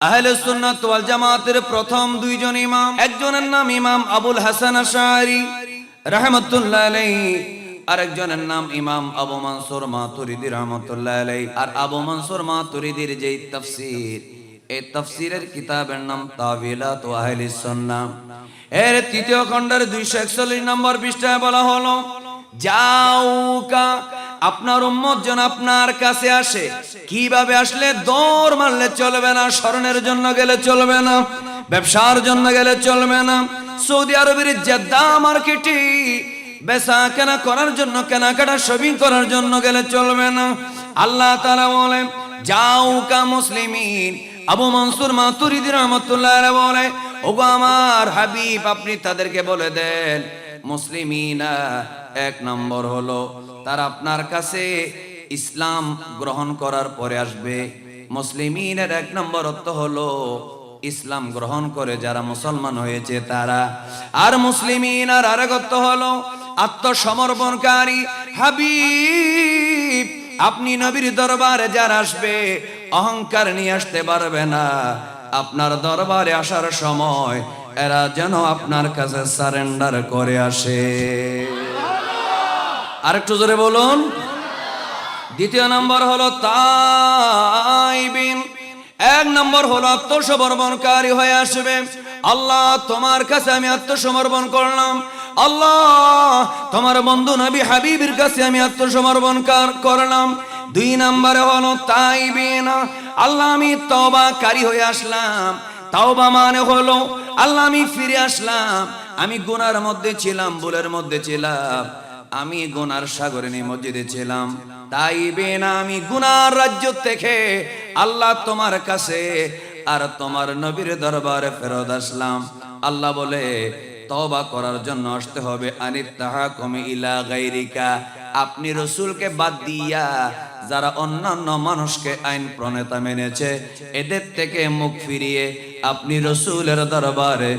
আহলে সুন্নাত ওয়াল জামাতের প্রথম দুইজন ইমাম। একজনের নাম ইমাম আবুল হাসান আশারি রাহমাতুল্লাহ আলাইহি। আরেকজনের নাম ইমাম আবু মানসুর মাতুরিদি, রহমতুল্লাহ আলাইহি। আর আবু মানসুর মাতুরিদির যেই তাফসীর, এই তাফসীরের কিতাবের নাম তাবিলাত ও আহলে সুন্নাহ। এর তৃতীয় খণ্ডের 241 নম্বর পৃষ্ঠায় বলা হলো যাওকা। আপনার উম্মত যেন আপনার কাছে আসে। কীভাবে আসলে? দৌড় মারলে চলবে না স্মরণের জন্য গেলে চলবে না, ব্যবসার জন্য গেলে চলবে না। সৌদি আরবের জেদ্দা মার্কেটে বেচা কেনা করার জন্য, কেনাকাটা শপিং করার জন্য গেলে চলবে না। আল্লাহ তারা বলে যাওকা মুসলিমিন। আবু মনসুর মাতুরিদি রহমতুল্লাহ বলে, ওগো আমার হাবিব, আপনি তাদেরকে বলে দেন মুসলিমিনা, এক নম্বর হলো তারা আপনার কাছে ইসলাম গ্রহণ করার পরে আসবে। মুসলিমিনের এক নম্বর অর্থ হলো ইসলাম গ্রহণ করে যারা মুসলমান হয়েছে তারা। আর মুসলিমিন আর আরেক অর্থ হলো আত্মসমর্পণকারী হাবিব। আপনি নবীর দরবারে যারা আসবে, অহংকার নিয়ে আসতে পারবে না। আপনার দরবারে আসার সময় এরা যেন আপনার কাছে সারেন্ডার করে আসে। আরেকটু জোরে বলুন। দ্বিতীয় নম্বর হলো তাইবিন। এক নম্বর হলো আত্মসমর্পণকারী হয়ে আসবে। আল্লাহ, তোমার কাছে আমি আত্মসমর্পণ করলাম। আল্লাহ, তোমার বন্ধু নবী হাবিবের কাছে আমি আত্মসমর্পণ কার- করলাম। দুই নম্বরে হলো তাইবিন। আল্লাহ, আমি তবাকারী হয়ে আসলাম। তাওবা মানে হলো, আল্লাহ আমি ফিরে আসলাম, আমি গুনার মধ্যে ছিলাম, ভুলের মধ্যে ছিলাম, আমি গুনার সাগরে নিমজ্জিতে ছিলাম। তাই বেনা আমি গুনার রাজ্য থেকে আল্লাহ তোমার কাছে আর তোমার নবীর দরবারে ফেরত আসলাম। আল্লাহ বলে তবা করার জন্য আসতে হবে আনিত তাহা কমে ইলা গাইরিকা। আপনি রসুলকে বাদ দিয়া যারা অন্যান্য মানুষকে আইন প্রণেতা মেনেছে, এদের থেকে মুখ ফিরিয়ে আপনি রসুলের দরবারে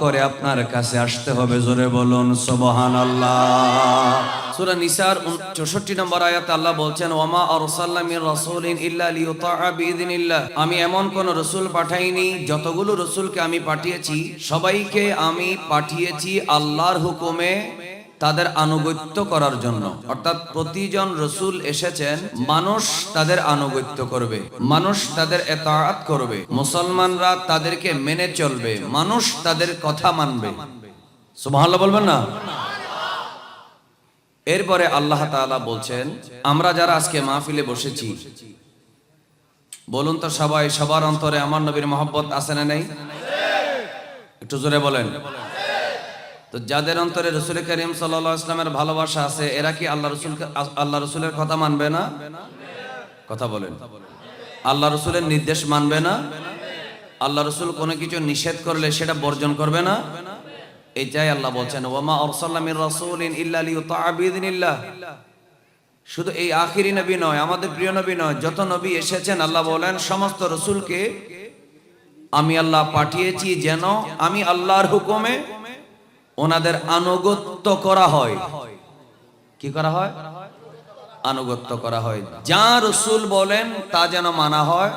করে আপনার কাছে আসতে হবে। জোরে বলুন, সুবহানাল্লাহ। সূরা নিসার 64 নম্বর আয়াতে আল্লাহ বলছেন ইল্লা আমি এমন কোন রসূল পাঠাইনি, যতগুলো রসূলকে আমি পাঠিয়েছি, সবাইকে আমি পাঠিয়েছি আল্লাহর হুকুমে তাদের আনুগত্য করার জন্য। অর্থাৎ প্রতিজন রসুল এসেছেন, মানুষ তাদের আনুগত্য করবে, মানুষ তাদের এতাআত করবে, মুসলমানরা তাদেরকে মেনে চলবে, মানুষ তাদের কথা মানবে। সুবহানাল্লাহ বলবেন না? এরপরে আল্লাহ বলছেন, আমরা যারা আজকে মাহফিলে বসেছি, বলুন তো সবাই, সবার অন্তরে আমার নবীর মহব্বত আছে না নেই? একটু জোরে বলেন। তো যাদের অন্তরে রসুল করিম সাল্লাহ ইসলামের ভালোবাসা আছে, এরা কি আল্লাহ রসুল আল্লাহ রসুলের কথা মানবে না? কথা বলেন। আল্লাহ রসুলের নির্দেশ মানবে না? আল্লাহ রসুল কোনো কিছু নিষেধ করলে সেটা বর্জন করবে না? এইটাই আল্লাহ বলছেন ওমা অরসাল্লামির রসুলিন ইল্লা লিউতাআবিদিনিল্লাহ শুধু এই আখিরি নবী নয়, আমাদের প্রিয় নবী নয়, যত নবী এসেছেন, আল্লাহ বলেন, সমস্ত রসুলকে আমি আল্লাহ পাঠিয়েছি যেন আমি আল্লাহর হুকুমে ওনাদের আনুগত্য করা হয়। কি করা হয়? আনুগত্য করা হয়। যা রসুল বলেন, তা যেন মানা হয়।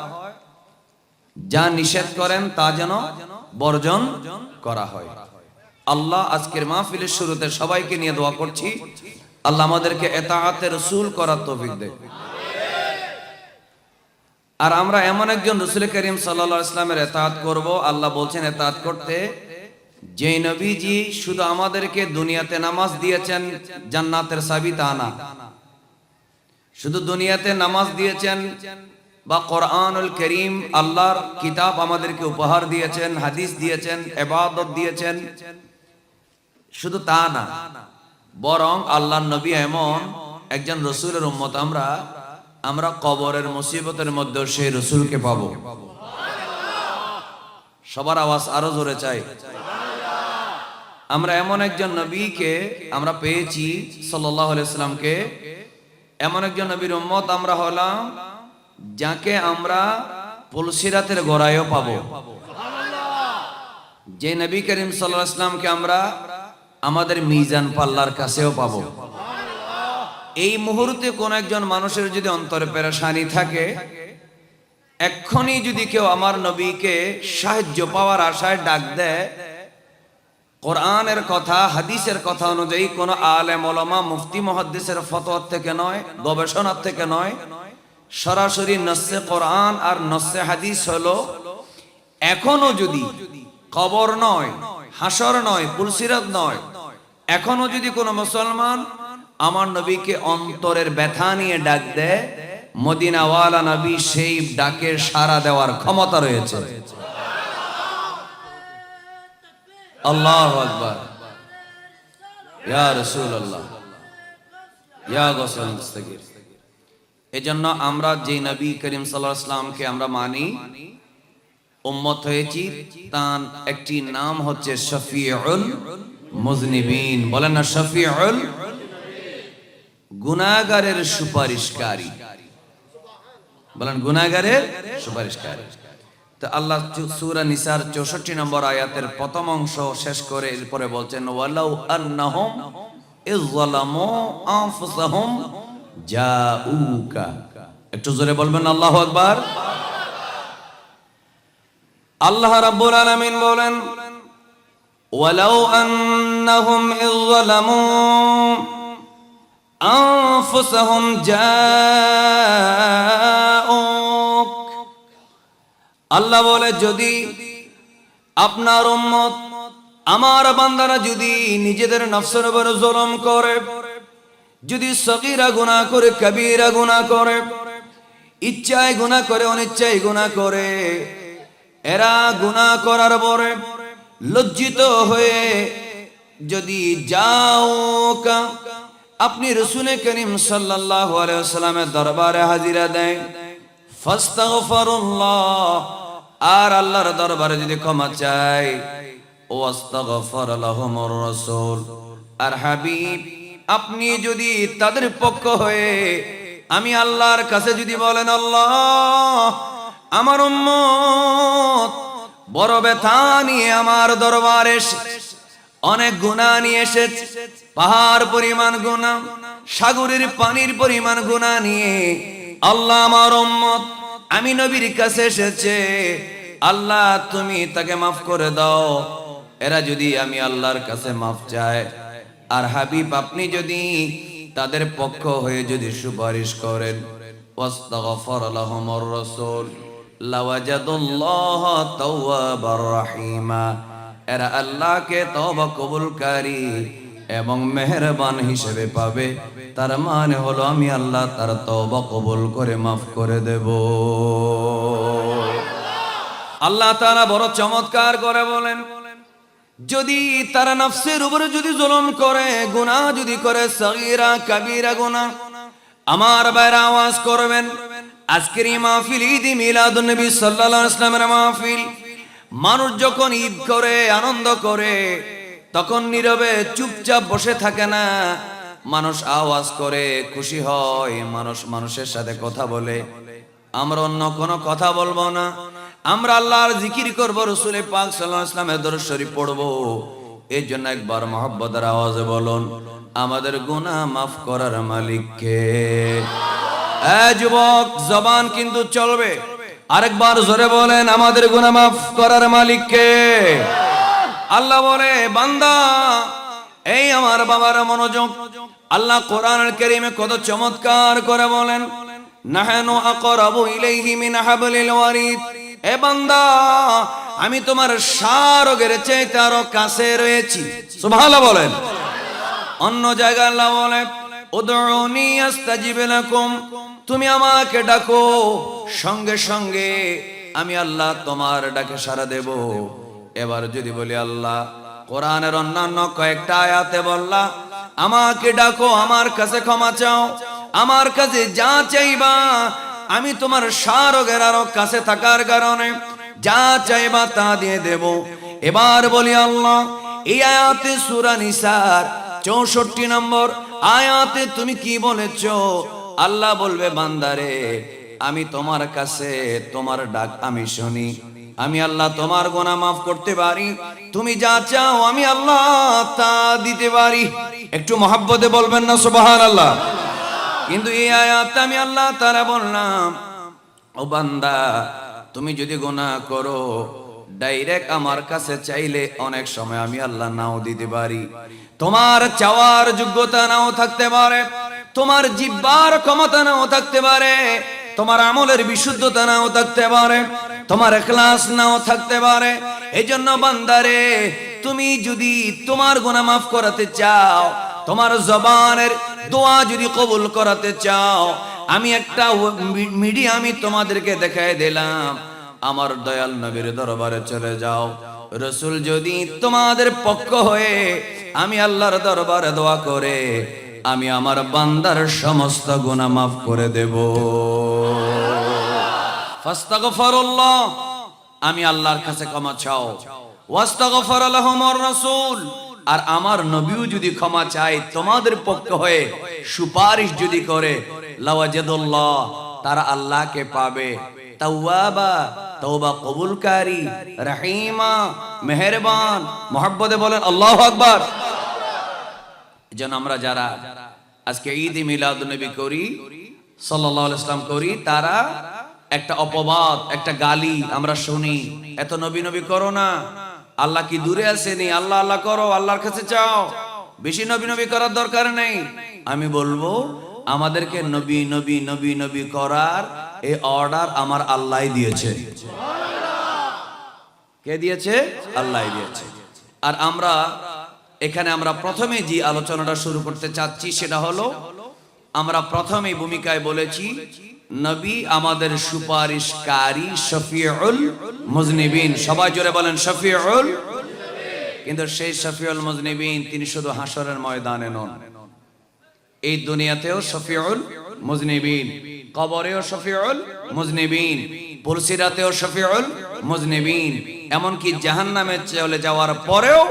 যা নিষেধ করেন, তা যেন বর্জন করা হয়। আল্লাহ আজকের মাহফিলের শুরুতে সবাইকে নিয়ে দোয়া করছি। আল্লাহ আমাদেরকে এতাহাতে রসুল করার তৌফিক দেয় আর আমরা এমন একজন রসুল করিম সাল্লাহ ইসলামের এতাহাত করব, আল্লাহ বলছেন এতাহাত করতে যে নবীজি শুধু আমাদেরকে দুনিয়াতে নামাজ দিয়েছেন, জান্নাতের সাবি তা না। শুধু দুনিয়াতে নামাজ দিয়েছেন বা কোরআনুল করিম, আল্লাহর কিতাব আমাদেরকে উপহার দিয়েছেন, হাদিস দিয়েছেন, এবাদত দিয়েছেন, শুধু তা না। বরং আল্লাহর নবী এমন একজন রসুলের উম্মত আমরা আমরা কবরের মুসিবতের মধ্যে সেই রসুলকে পাবো। সবার আওয়াজ আরও জোরে চাই। আমরা এমন একজন নবীকে আমরা পেয়েছি সাল্লাহ ইসলামকে এমন একজন নবীর উম্মত আমরা হলাম, যাকে আমরা পুলসিরাতের গোড়ায়ও পাবো। যে নবী করিম সাল্লাহ ইসলামকে আমরা আমাদের মিজান পাল্লার কাছেও পাবো। এই মুহূর্তে কোন একজন মানুষের যদি অন্তরে পেরেশানি থাকে, এক্ষুনি যদি কেউ আমার নবীকে সাহায্য পাওয়ার আশায় ডাক দেয় কোরআনের কথা, হাদিসের কথা অনুযায়ী কোন আলেম, ওলামা, মুফতি, মহাদ্দিসের ফতোয়ার থেকে নয়, গবেষণার থেকে নয়, সরাসরি নস্যে কোরআন আর নস্যে হাদিস হলো, এখনও যদি কবর নয় হাসর নয় পুলসিরাত নয়, এখনও যদি কোনো মুসলমান আমার নবীকে অন্তরের ব্যথা নিয়ে ডাক দেয়, মদিনাওয়ালা নবী সেই ডাকে সাড়া দেওয়ার ক্ষমতা রয়েছে। আল্লাহ আকবার। ইয়া রাসূলুল্লাহ। ইয়া গসল মুস্তাগির আমরা যে নবী করিম সাল্লামকে আমরা মানি, উম্মত হয়েছি, তার একটি নাম হচ্ছে শফিউল মুজনিবিন। বলেন না, শফিউল গুনাহগারের সুপারিশকারী। বলেন, গুনাহগারের সুপারিশকারী। তো আল্লাহ সূরা নিসার 64 নম্বর আয়াতের প্রথম অংশ শেষ করে এরপরে বলছেন, ওয়ালাউ আন্নাহুম ইযলামু আনফুসাহুম জাউকা। একটু জোরে বলবেন, আল্লাহু আকবার। আল্লাহ রাব্বুল আলামিন বলেন, ওয়ালাউ আন্নাহুম ইযলামু আনফুসাহুম জাউক। আল্লাহ বলে, যদি আপনার উম্মত আমার বান্দারা যদি নিজেদের নফসের উপর জুলুম করে, যদি সগীরা গুনাহ করে, কবিরা গুনাহ করে, ইচ্ছায় গুনাহ করে, অনিচ্ছায় গুনাহ করে, এরা গুনাহ করার পরে লজ্জিত হয়ে যদি যাও আপনি রসুল করিম সাল্লাল্লাহু আলাইহি ওয়াসাল্লামের দরবারে হাজিরা দেয়। ফাস্তাগফিরুল্লাহ। আর আল্লাহর দরবারে যদি ক্ষমা চাই, ওয়াস্তাগফার লাহুমুর রাসূল। আর হাবিব, আপনি যদি তাদের পক্ষ হয়ে আমি আল্লাহর কাছে যদি বলেন, আল্লাহ, আমার উম্মত, বড় ব্যথা নিয়ে আমার দরবারে এসে অনেক গুণা নিয়ে এসেছে, পাহাড় পরিমাণ গুণা সাগরের পানির পরিমাণ গুণা নিয়ে আল্লাহ আমার উম্মত আমি নবীর কাছে এসেছে, আল্লাহ তুমি তাকে মাফ করে দাও। এরা যদি আমি আল্লাহর কাছে মাফ চায়, আর হাবিব আপনি যদি তাদের পক্ষ হয়ে যদি সুপারিশ করেন এরা আল্লাহকে তওবা কবুলকারী এবং মেহেরবান হিসেবে পাবে। তার মানে হলো আমি আল্লাহ তার তওবা কবুল করে মাফ করে দেব। আল্লাহ তারা বড় চমৎকার করে বলেন, যদি তারা নফসের উপরে যদি জুলুম করে, গুনাহ যদি করে, সগীরা, কবিরা গুনাহ, আমার বাইরে আওয়াজ করবেন, আজকের মাহফিল, ঈদ মিলাদুন নবী সাল্লাল্লাহু আলাইহি ওয়াসাল্লামের মাহফিল, মানুষ যখন ঈদ করে, আনন্দ করে তখন নীরবে চুপচাপ বসে থাকে না। মানুষ আওয়াজ করে, খুশি হয়, মানুষ মানুষের সাথে কথা বলে। আমরা অন্য কোনো কথা বলব না। আমরা আল্লাহর জিকির করব, রসুলের পাক সাল্লাহ ইসলামের দরুদ শরীফ পড়ব। এই জন্য একবার মহব্বতের আওয়াজে বলুন, আমাদের গুনাহ মাফ করার মালিককে যুবক, জবান কিন্তু চলবে। আরেকবার জোরে বলেন, আমাদের গুনাহ মাফ করার মালিককে আল্লাহ বলে, বান্দা, এই আমার বাবার মনোযোগ। আল্লাহ কোরআন কারীমে কত চমৎকার করে বলেন, নাহানু আকরাবু ইলাইহি মিন হাবলিল ওয়ারিদ। এ বান্দা, আমি তোমার সারগের চাইতে আরও কাছে রয়েছি। সুবহানাল্লাহ বলেন। অন্য জায়গায় আল্লাহ বলে, উদউনি আস্তাজিব লাকুম। তুমি আমাকে ডাকো, সঙ্গে সঙ্গে আমি আল্লাহ তোমার ডাকে সাড়া দেব। এবার যদি বলি আল্লাহ, কোরআনের অন্যান্য কয়েকটা আয়াতে বললা, আমাকে ডাকো, আমার কাছে ক্ষমা চাও, আমার কাছে যা চাইবা, আমি তোমার সারগের আরও কাছে থাকার কারণে যা চাইবা তা দিয়ে দেব। এবার বলি আল্লাহ, এই আয়াতে সূরা নিসার চৌষট্টি নম্বর আয়াতে তুমি কি বলেছ? আল্লাহ বলবে, বান্দারে, আমি তোমার কাছে তোমার ডাক আমি শুনি। আমি আল্লাহ তোমার গোনা মাফ করতে পারি। তুমি যা চাও আমি আল্লাহ তা দিতে পারি। একটু মহাব্বতে বলবেন না সুবহান আল্লাহ কিন্তু এই আয়াত আমি আল্লাহ তারা বললাম, ও বান্দা, তুমি যদি গুনাহ করো, ডাইরেক্ট আমার কাছে চাইলে অনেক সময় আমি আল্লাহ নাও দিতে পারি। তোমার চাওয়ার যোগ্যতা নাও থাকতে পারে, তোমার জিব্বার ক্ষমতা নাও থাকতে পারে তোমার আমলের বিশুদ্ধতা নাও থাকতে পারে, তোমার ক্লাস নাও থাকতে পারে। এই জন্য বান্দারে, তুমি যদি তোমার গুনাহ মাফ করাতে চাও, তোমার জবানের দোয়া যদি কবুল করাতে চাও, আমি একটা মিডিয়া আমি তোমাদেরকে দেখাই দিলাম। আমার দয়াল নবীর দরবারে চলে যাও। রসুল যদি তোমাদের পক্ষ হয়ে আমি আল্লাহর দরবারে দোয়া করে আমি আমার বান্দার সমস্ত গুনাহ মাফ করে দেব। আমি আল্লাহর কাছে ক্ষমা চাও। রাসূল আর আমার নবীও যদি ক্ষমা চায়, তোমাদের পক্ষ হয়ে সুপারিশ যদি করে, লাওয়াজাদুল্লাহ, তারা আল্লাহকে পাবে। কবুলকারী, রহিমা, মেহেরবান, মোহাব্বতে বলেন আল্লাহু আকবার। যেন আমরা যারা আজকে ঈদ মিলাদ নবী করি আলাইহি ইসলাম করি, তারা একটা অপবাদ, একটা গালি আমরা শুনি। এত নবী নবী করো না। আল্লাহ কি দূরে আসেনি আল্লাহ আল্লাহ করো, আল্লাহর কাছে চাও। বেশি নবী নবী করার দরকার নেই। আমি বলব, আমাদেরকে নবী নবী নবী নবী করার এই অর্ডার আমার আল্লাহ দিয়েছে। কে দিয়েছে? আল্লাহ দিয়েছে। আর আমরা এখানে আমরা প্রথমে যে আলোচনাটা শুরু করতে চাচ্ছি সেটা হলো, আমরা প্রথমে ভূমিকায় বলেছি, নবী আমাদের সুপারিশকারী শফিউল মুজনিবিন। সবাই জোরে বলেন, শফিউল। কিন্তু সেই শফিউল মুজনিবিন, তিনি শুধু হাসরের ময়দানে নন। এই দুনিয়াতেও শফিউল মুজনিবিন, কবরেও শফিউল মুজনিবিন, পুলসিরাতেও শফিউল মুজনিবিন। এমনকি জাহান্নামে চলে যাওয়ার পরেও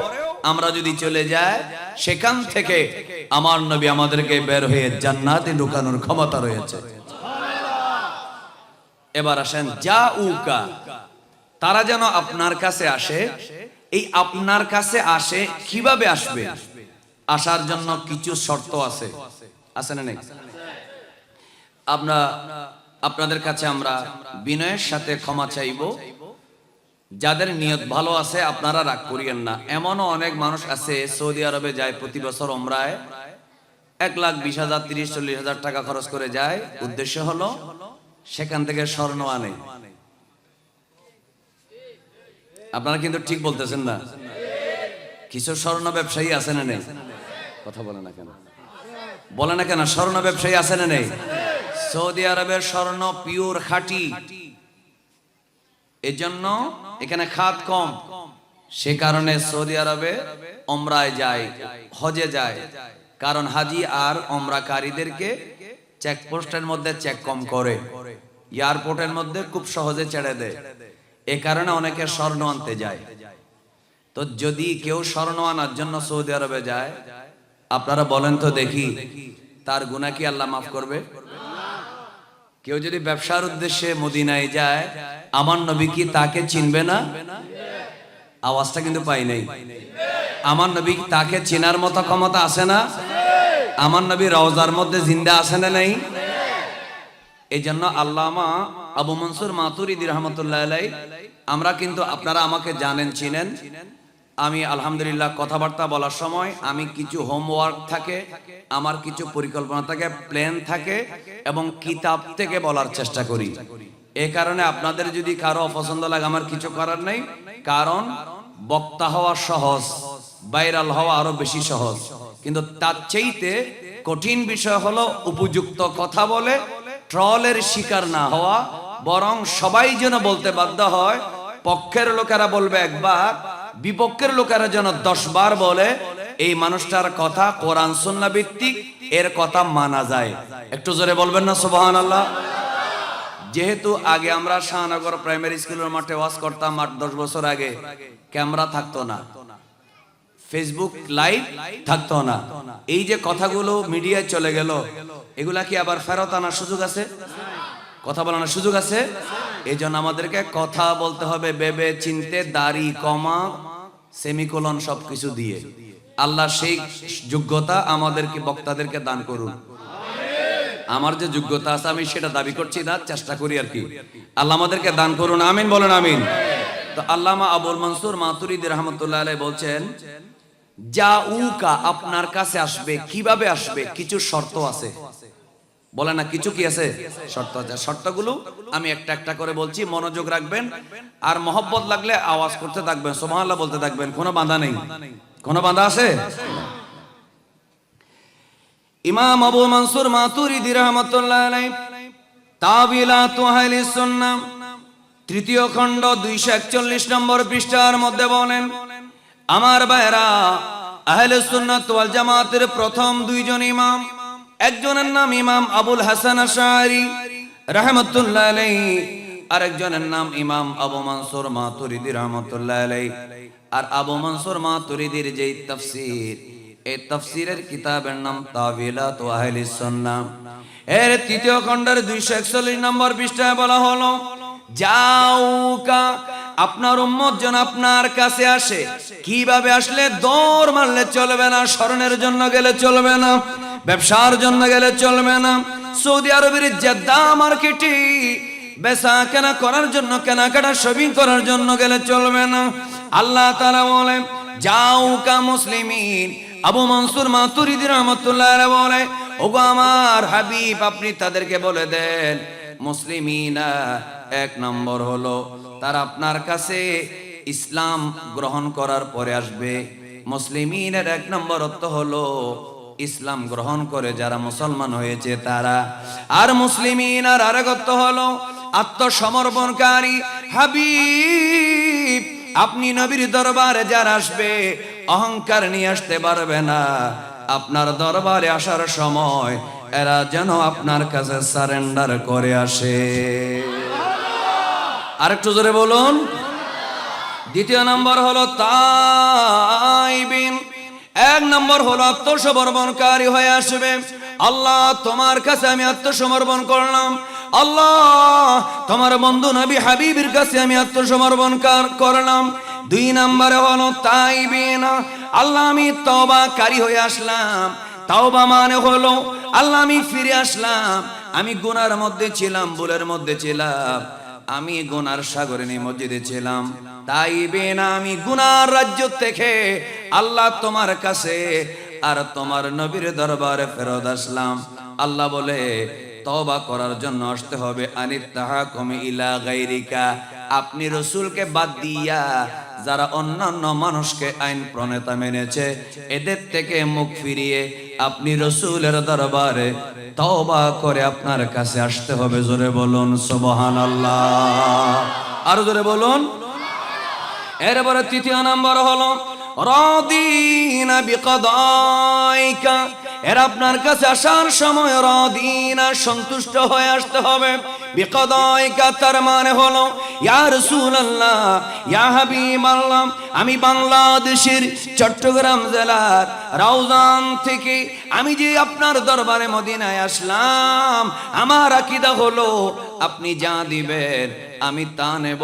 আমরা যদি চলে যাই, সেখান থেকে আমার নবী আমাদেরকে বের হয়ে জান্নাতে ঢুকানোর ক্ষমতা রয়েছে। এবার আসেন যা উকা তারা যেন আপনার কাছে আসে, এই আপনার কাছে আসে কীভাবে আসবে? আসার জন্য কিছু শর্ত আছে। আছে না নেই? আমরা, আপনাদের কাছে আমরা বিনয়ের সাথে ক্ষমা চাইব। যাদের নিয়ত ভালো আছে, আপনারা রাগ করিয়েন না। এমনও অনেক মানুষ আছে, সৌদি আরবে যায় প্রতি বছর ওমরায়, এক লাখ বিশ হাজার, তিরিশ, চল্লিশ হাজার টাকা খরচ করে যায়। উদ্দেশ্য হলো, সেখান থেকে স্বর্ণ আনে। আপনারা কিন্তু ঠিক বলতেছেন না। কিছু স্বর্ণ ব্যবসায়ী আছে না নেই? কথা বলে না কেন? বলে না কেন, স্বর্ণ ব্যবসায়ী আছে না নেই? সৌদি আরবের স্বর্ণ পিওর খাঁটি। এজন্য এখানে খাত কম। সে কারণে সৌদি আরবে ওমরায় যায়, হজে যায়। কারণ হাজি আর ওমরাকারীদেরকে চেকপোস্টের মধ্যে চেক কম করে। এয়ারপোর্টের মধ্যে খুব সহজে ছেড়ে দেয়। এ কারণে অনেকে স্বর্ণ আনতে যায়। তো যদি কেউ স্বর্ণ আনার জন্য সৌদি আরবে যায়, আপনারা বলেন তো দেখি, তার গুণা কি আল্লাহ মাফ করবে? কেউ যদি ব্যবসার উদ্দেশ্যে মদিনায় যায়, আমার নবী কি তাকে চিনবে না? আওয়াজটা কিন্তু পাই নাই। আমার নবী তাকে চেনার মতো ক্ষমতা আছে না? আমার নবী রওজার মধ্যে জিন্দা আছে না নাই? এই জন্য আল্লামা আবু মনসুর মাতুরিদি রহমতুল্লাহ আমরা কিন্তু আপনারা আমাকে জানেন, চিনেন। আমি আলহামদুলিল্লাহ কথাবার্তা বলার সময় আমি কিছু হোমওয়ার্ক থাকে, আমার কিছু পরিকল্পনা থাকে প্ল্যান থাকে এবং কিতাব থেকে বলার চেষ্টা করি। এ কারণে আপনাদের যদি কারও অপছন্দ লাগে, আমার কিছু করার নেই, কারণ বক্তা হওয়া সহজ ভাইরাল হওয়া আরও বেশি সহজ। কিন্তু তার চাইতে কঠিন বিষয় হলো উপযুক্ত কথা বলে, ট্রলের শিকার না হওয়া, বরং সবাই যেন বলতে বাধ্য হয়, পক্ষের লোকেরা বলবে একবার বিপক্ষের লোকেরা যেন দশ বার বলে, এই মানুষটার কথা কোরআন সুন্না ভিত্তিক, এর কথা মানা যায়। একটু জোরে বলবেন না সুবহান আল্লাহ যেহেতু আগে আমরা শাহনগর প্রাইমারি স্কুলের মাঠে ওয়াজ করতাম, আট, দশ বছর আগে, ক্যামেরা থাকতো না। ফেসবুক লাইভ থাকতো না। এই যে কথাগুলো মিডিয়ায় চলে গেল, এগুলা কি আবার ফেরত আনার সুযোগ আছে? কথা বলানোর সুযোগ আছে? এই জন্য আমাদেরকে কথা বলতে হবে বেবে চিনতে, দাড়ি, কমা, সেমিকোলন সবকিছু দিয়ে। আল্লাহ সেই যোগ্যতা আমাদেরকে, বক্তাদেরকে দান করুন। আমার যে যোগ্যতা আছে, আমি সেটা দাবি করছি না, চেষ্টা করি আর কি। আল্লাহ আমাদেরকে দান করুন, আমিন বলেন আমিন। তো আল্লামা আবুল মনসুর মাতুরিদি রহমতুল্লাহ আলাই বলছেন যা উকা আপনার কাছে আসবে, কীভাবে আসবে, কিছু শর্ত আছে। বলে না, কিছু কি আছে? শর্ত আছে। শর্তগুলো আমি একটা একটা করে বলছি, মনোযোগ রাখবেন আর মহব্বত লাগলে আওয়াজ করতে থাকবেন সোমাল্লাহ বলতে থাকবেন, কোনো বাধা নেই। কোনো বাধা আছে? ইমাম আবু মনসুর মাতুরিদি রহমতুল্লাহ তৃতীয় খণ্ড দুইশো একচল্লিশ নম্বর পৃষ্ঠার মধ্যে বলেন, আমার ভাইরা আহলে সুন্নাত ওয়াল জামাতের প্রথম দুইজন ইমাম। একজনের নাম ইমাম আবুল হাসান আশারি, রহমতুল্লাহ আলাইহি। আরেকজনের নাম ইমাম আবু মানসুর মাতুরিদি, রহমতুল্লাহ আলাই আর আবু মানসুর মাতুরিদির যেই তাফসীর, এই তাফসীরের কিতাবের নাম তাবিলাত আহলি সুন্নাহ। এর তৃতীয় খণ্ডের 241 নম্বর পৃষ্ঠায় বলা হলো যাওকা। আপনার উম্মত জন আপনার কাছে আসে। কীভাবে আসলে? দৌড় মারলে চলবে না স্মরণের জন্য গেলে চলবে না, ব্যবসার জন্য গেলে চলবে না। সৌদি আরবের জেদ্দা মার্কেটে বেচা কেনা করার জন্য, কেনাকাটা শপিং করার জন্য গেলে চলবে না। আল্লাহ তারা বলে যাওকা মুসলিমিন। আবু মনসুর মাতুরিদি রহমতুল্লাহ বলে, ওগো আমার হাবিব, আপনি তাদেরকে বলে দেন মুসলিমিনা, এক নম্বর হলো তারা আপনার কাছে ইসলাম গ্রহণ করার পরে আসবে। মুসলিমিনের এক নম্বর হলো ইসলাম গ্রহণ করে যারা মুসলমান হয়েছে তারা। আর মুসলিমিন আর আরেক অর্থ হলো আত্মসমর্পণকারী হাবিব। আপনি নবীর দরবারে যারা আসবে, অহংকার নিয়ে আসতে পারবে না। আপনার দরবারে আসার সময় এরা যেন আপনার কাছে সারেন্ডার করে আসে। আরেকটু জোরে বলুন। দ্বিতীয় নম্বর হলো তাইবিন। এক নম্বর হলো আত্মসমর্পণকারী হয়ে আসবে। আল্লাহ, তোমার কাছে আমি আত্মসমর্পণ করলাম। আল্লাহ, তোমার বন্ধু নবী হাবিবের কাছে আমি আত্মসমর্পণ কার- করলাম। দুই নম্বরে হলো তাইবিন। আল্লাহ, আমি তবাকারী হয়ে আসলাম। তাওবা মানে হলো, আল্লাহ আমি ফিরে আসলাম, আমি গুনার মধ্যে ছিলাম, ভুলের মধ্যে ছিলাম, আমি গুনার সাগরে নিমজ্জিতে ছিলাম। তাই বেনা আমি গুনার রাজ্য থেকে আল্লাহ তোমার কাছে আর তোমার নবীর দরবারে ফেরত আসলাম। আল্লাহ বলে তবা করার জন্য আসতে হবে আনিত তাহা কমে ইলা গাইরিকা। আপনি রসুলকে বাদ দিয়া যারা অন্যান্য মানুষকে আইন প্রণেতা মেনেছে, এদের থেকে মুখ ফিরিয়ে আপনি রসুলের দরবারে তওবা করে আপনার কাছে আসতে হবে। জোরে বলুন সোবহান আল্লাহ আরও জোরে বলুন। এরপরে তৃতীয় নম্বর হলো রদিনা বিকদাইকা। এর আপনার কাছে আসার সময় রদিনা সন্তুষ্ট হয়ে আসতে হবে। বিকদাইকা তার মানে হলো, ইয়া রাসূলুল্লাহ, ইয়া হাবিবাল্লাহ, আমি বাংলাদেশের চট্টগ্রাম জেলার রাউজান থেকে আমি যে আপনার দরবারে মদিনায় আসলাম, আমার আকীদা হলো, আপনি যা দিবেন আমি তা নেব।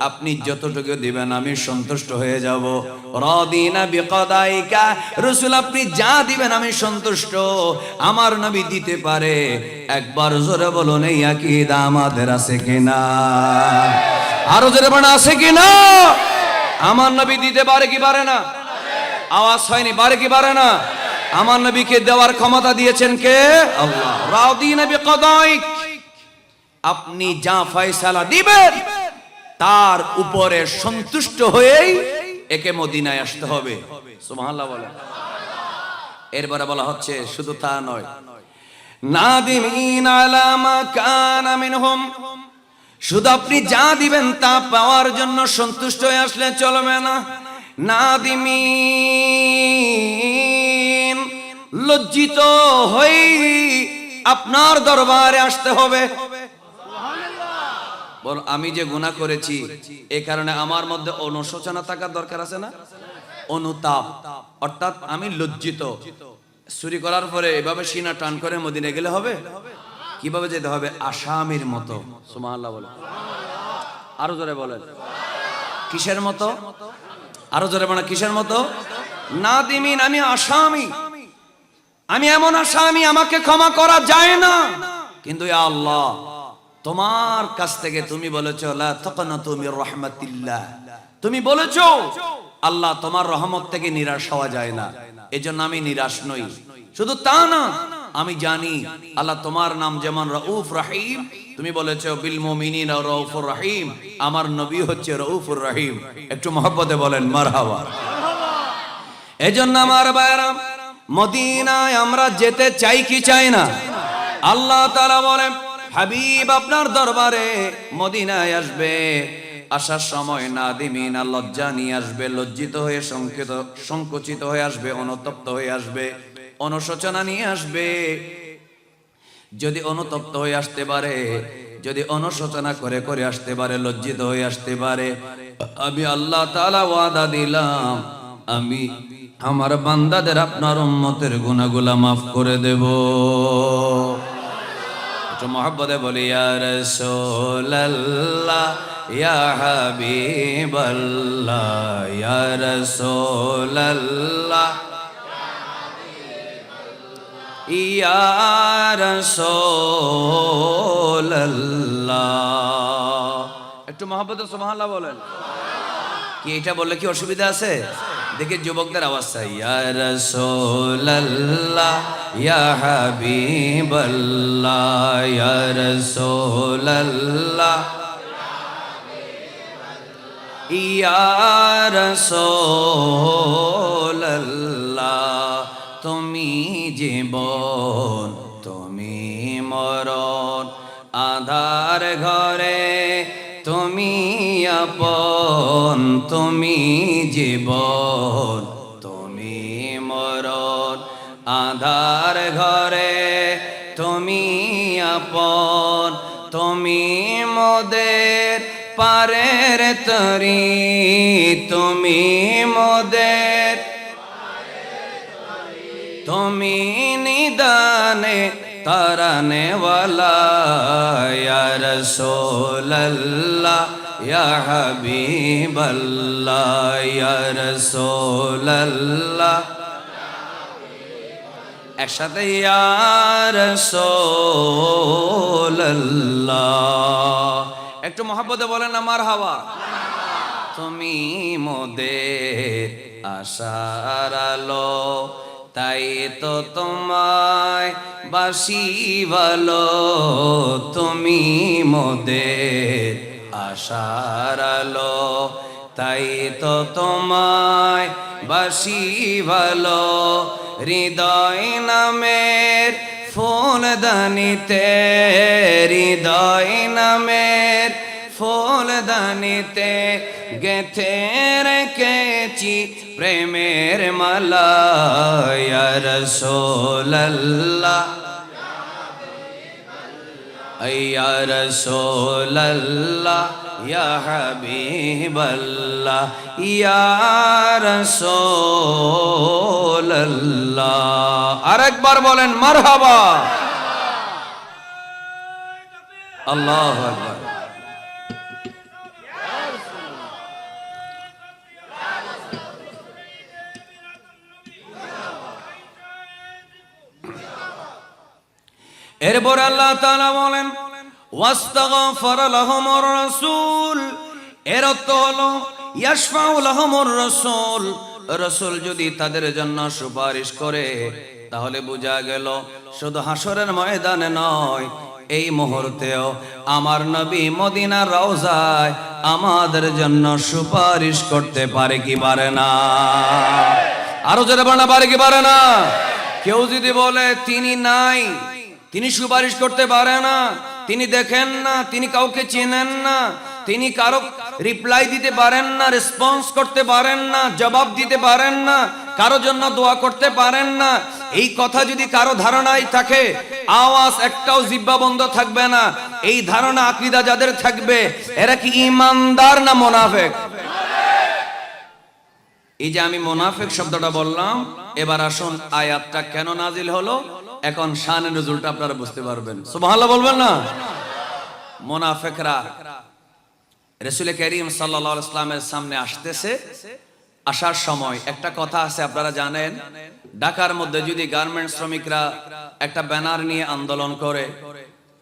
আপনি যতটুকু দিবেন, আমি সন্তুষ্ট হয়ে যাব। রদিনা রসুল, আপনি যা দিবেন, আমি সন্তুষ্ট। আমার নবী দিতে পারে। একবার জোরে আকীদা আমাদের আছে কিনা? আরও জোরে আছে কিনা? আমার নবী দিতে পারে কি পারে না? আওয়াজ হয়নি, পারে কি পারে না? আমার নবীকে দেওয়ার ক্ষমতা দিয়েছেন কে? আল্লাহ। রাদিনা বিকদাইক। আপনি যা ফয়সালা দিবেন, তার উপরে সন্তুষ্ট হয়েই একে মদিনায় আসতে হবে। বলে এরপরে বলা হচ্ছে, শুধু তা নয়। শুধু আপনি যা দিবেন তা পাওয়ার জন্য সন্তুষ্ট হয়ে আসলে চলবে না। লজ্জিত হই আপনার দরবারে আসতে হবে। আমি যে গুনাহ করেছি, এ কারণে আমার মধ্যে অনুশোচনা থাকার দরকার আছে না? অনুতাপ। অর্থাৎ আমি লজ্জিত। চুরি করার পরে এভাবে সিনা টান করে মদিনে গেলে হবে? কীভাবে যেতে হবে? আসামির মতো। সুবহানাল্লাহ বলে আরও জোরে বলেন। কিসের মতো? আরও জোরে মানে কিসের মতো? না দিমিন আমি আসামি। আমি এমন আসামি, আমাকে ক্ষমা করা যায় না। কিন্তু আল্লাহ তোমার কাছ থেকে তুমি বলেছ রাহমাতিল্লাহ। তুমি বলেছ, আল্লাহ তোমার রহমত থেকে নিরাশ হওয়া যায় না। এজন্য আমি নিরাশ নই। শুধু তা না, আমি জানি আল্লাহ তোমার নাম যেমন রউফ রহিম, তুমি বলেছ, বিল রউফুর রহিম। আমার নবী হচ্ছে রউফুর রহিম। একটু মহব্বতে বলেন, মারহাবা। এজন্য আমার বাইরাম মদিনায় আমরা যেতে চাই কি চাই না? আল্লাহ তাআলা বলেন হাবিব আপনার দরবারে মদিনায় আসবে। আসার সময় না দিমি না লজ্জা নিয়ে আসবে, লজ্জিত হয়ে সংকিত সংকুচিত হয়ে আসবে, অনুতপ্ত হয়ে আসবে, অনুশোচনা নিয়ে আসবে। যদি অনুতপ্ত হয়ে আসতে পারে, যদি অনুশোচনা করে করে আসতে পারে, লজ্জিত হয়ে আসতে পারে, আমি আল্লাহ তাআলা ওয়াদা দিলাম, আমি আমার বান্দাদের আপনার উম্মতের গুনাহগুলা মাফ করে দেব। একটু মহব্বতে বলি, ইয়া রাসূলুল্লাহ, ইয়া হাবিবাল্লাহ, ইয়া রাসূলুল্লাহ ইয়া রাসূলুল্লাহ। একটু মহব্বতে সুবহানাল্লাহ বলেন। কি এটা বললে কি অসুবিধা আছে? দেখে যুবকদের আওয়াজ চাই। ইয়া রাসূলুল্লাহ, ইয়া হাবিবাল্লাহ, ইয়া রাসূলুল্লাহ ইয়া রাসূলুল্লাহ, তুমি জীবন, তুমি মরণ, আধার ঘরে তুমি আপন তুমি জীবন তুমি মরণ আধার ঘরে তুমি আপন তুমি মোদের পারের তরি তুমি মোদের তুমি নিদানে তারানে वाला या रसूल يا حبيب الله, يا رسول الله. একসাথে একটু মহাব্বতে বলেন আমার হাওয়া তুমি মোদের আশার আলো, তাই তো তোমায় বাসি ভালো। তুমি মোদের আশার আলো, তাই তো তোমায় বাসি ভালো। হৃদয় নামের ফুল দানিতে, হৃদয় নামের ফুল দানিতে গেথে রেখেছি প্রেমের মালা ইয়া রাসূলুল্লাহ ইয়া রাসূলুল্লাহ ইয়া হাবিবাল্লাহ ইয়া রাসূলুল্লাহ। আরেকবার বলেন মারহাবা। আল্লাহু আকবার। এরপর আল্লাহ তাআলা বলেন এর অর্থ হলো যদি তাদের জন্য সুপারিশ করে, তাহলে বোঝা গেল শুধু হাসরের ময়দানে নয়, এই মুহূর্তেও আমার নবী মদিনা রওজায় আমাদের জন্য সুপারিশ করতে পারে কি পারে না? আরও বানা পারে কি পারে না? কেউ যদি বলে, তিনি নাই। তিনি সুপারিশ করতে পারে না। তিনি দেখেন না, তিনি কাউকে চেনেন না। তিনি কারও রিপ্লাই দিতে পারেন না রেসপন্স করতে পারেন না, জবাব দিতে পারেন না, কারও জন্য দোয়া করতে পারেন না। এই কথা যদি কারও ধারণায় থাকে, আওয়াজ একটাও জিব্বা বন্ধ থাকবে না। এই ধারণা আকৃদা যাদের থাকবে, এরা কি ইমানদার না মোনাফেক? এই যে আমি মোনাফেক শব্দটা বললাম, এবার আসুন আয়াতটা কেন নাজিল হলো? এখন শানের নজরুলটা আপনারা বুঝতে পারবেন। সুবহানাল্লাহ বলবেন না? মোনাফেকরা রসুল করিম সাল্লাল্লাহু ইসলামের সামনে আসতেছে। আসার সময় একটা কথা আছে, আপনারা জানেন? ঢাকার মধ্যে যদি গার্মেন্টস শ্রমিকরা একটা ব্যানার নিয়ে আন্দোলন করে,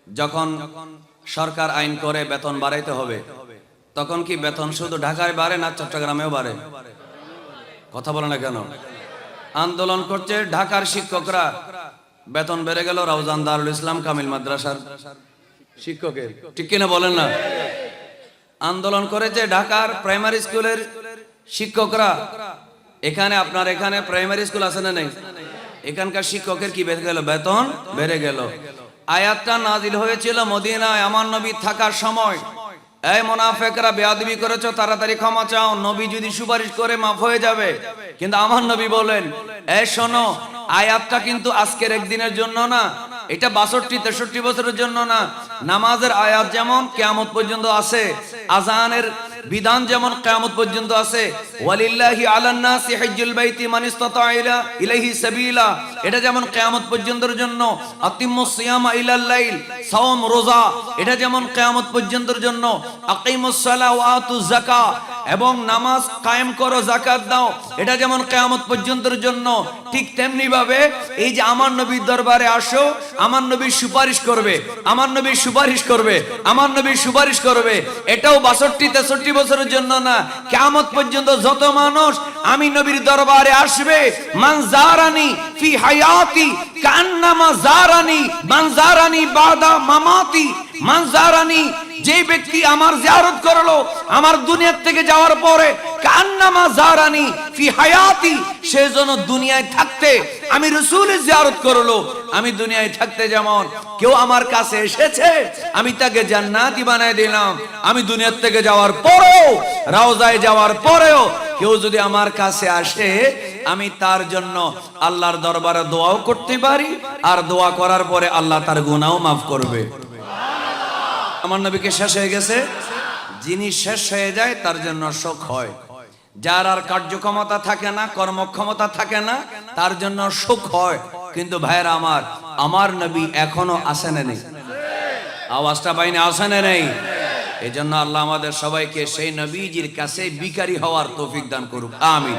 যখন সরকার আইন করে বেতন বাড়াইতে হবে, তখন কি বেতন শুধু ঢাকায় বাড়ে না চট্টগ্রামেও বাড়ে? কথা বলে না কেন? আন্দোলন করছে ঢাকার শিক্ষকরা। বেতন বেড়ে গেল রাউজান দারুল ইসলাম কামিল মাদ্রাসার শিক্ষকের। ঠিক কিনা বলেন না? আন্দোলন করেছে ঢাকার প্রাইমারি স্কুলের শিক্ষকরা। এখানে আপনার এখানে প্রাইমারি স্কুল আছে না নেই? এখানকার শিক্ষকের কি বেড়ে গেল? বেতন বেড়ে গেল। আয়াতটা নাজিল হয়েছিল মদিনায় আমার নবী থাকার সময়। এই মোনাফেকরা বেয়াদবি করেছ, তাড়াতাড়ি ক্ষমা চাও। নবী যদি সুপারিশ করে মাফ হয়ে যাবে, কিন্তু আমার নবী বলেন, এ শোনো, আয়াতটা কিন্তু আজকের একদিনের জন্য না, এটা বাষট্টি, তেষট্টি বছরের জন্য না। নামাজের আয়াত যেমন, কেয়ামত পর্যন্ত আছে, আজানের বিধান যেমন কেয়ামত পর্যন্ত আছে এটা যেমন পর্যন্তের জন্য এটা যেমন পর্যন্তের জন্য এবং নামাজ কায়েম করো, যাকাত দাও। এটা যেমন কেয়ামত পর্যন্তের জন্য, ঠিক তেমনি ভাবে এই যে আমার নবীর দরবারে আসো, আমার নবী সুপারিশ করবে, আমার নবী সুপারিশ করবে, আমার নবী সুপারিশ করবে। এটাও বাষট্টি তেষট্টি বছরের জন্য না কেমত পর্যন্ত যত মানুষ আমি নবীর দরবারে আসবে মানজারানি ফি হায়াতি যে ব্যক্তি আমার জিয়ারত করল, আমার থেকে যাওয়ার পরে কান্নামা জারানি ফি হায়াতি দুনিয়ায় থাকতে আমি রসুলের জিয়ারত করল, আমি দুনিয়ায় থাকতে যেমন কেউ আমার কাছে এসেছে, আমি তাকে জান্নাতি বানায় দিলাম। আমি দুনিয়ার থেকে যাওয়ার পরেও, রাওজায় যাওয়ার পরেও কেউ যদি আমার কাছে আসে, আমি তার জন্য আল্লাহর দরবারে দোয়াও করতে পারি, আর দোয়া করার পরে আল্লাহ তার গুনাও মাফ করবে। আমার নবীকে শেষ হয়ে গেছে। যিনি শেষ হয়ে যায়, তার জন্য শোক হয়। যার আর কার্যক্ষমতা থাকে না, কর্মক্ষমতা থাকে না, তার জন্য সুখ হয়। কিন্তু ভাইয়েরা আমার আমার নবী এখনও আসে না নেই। আওয়াজটা বাইনে আসে না নেই। এই জন্য আল্লাহ আমাদের সবাইকে সেই নবীজির কাছে বিকারী হওয়ার তৌফিক দান করুক। আমিন।